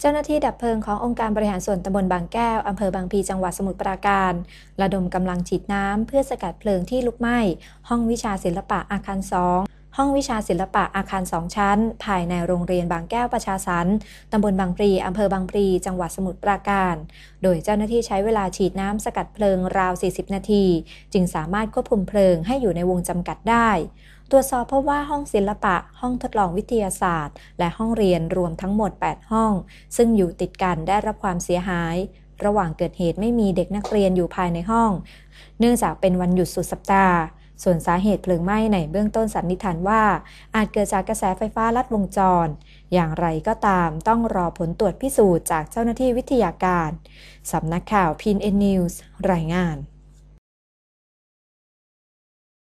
เจ้าหน้าที่ดับเพลิงขององค์การบริหารส่วนตำบลบางแก้ว อำเภอบางพี จังหวัดสมุทรปราการ ระดมกำลังฉีดน้ำเพื่อสกัดเพลิงที่ลุกไหม้ ห้องวิชาศิลปะอาคารสอง ห้องวิชาศิลปะอาคารสองชั้น ภายในโรงเรียนบางแก้วประชาสรรค์ตำบลบางพลีอำเภอบางพลีจังหวัดสมุทรปราการ โดยเจ้าหน้าที่ใช้เวลาฉีดน้ำสกัดเพลิงราว 40 นาที จึงสามารถควบคุมเพลิงให้อยู่ในวงจำกัดได้ตรวจสอบพบว่าห้องศิลปะ ห้องทดลองวิทยาศาสตร์ และห้องเรียนรวมทั้งหมด 8 ห้อง ซึ่งอยู่ติดกันได้รับความเสียหาย ระหว่างเกิดเหตุไม่มีเด็กนักเรียนอยู่ภายในห้อง เนื่องจากเป็นวันหยุดสุดสัปดาห์ ส่วนสาเหตุเพลิงไหม้ในเบื้องต้นสันนิษฐานว่า อาจเกิดจากกระแสไฟฟ้าลัดวงจร อย่างไรก็ตามต้องรอผลตรวจพิสูจน์จากเจ้าหน้าที่วิทยาการ สำนักข่าวพีนเอ็นนิวส์รายงาน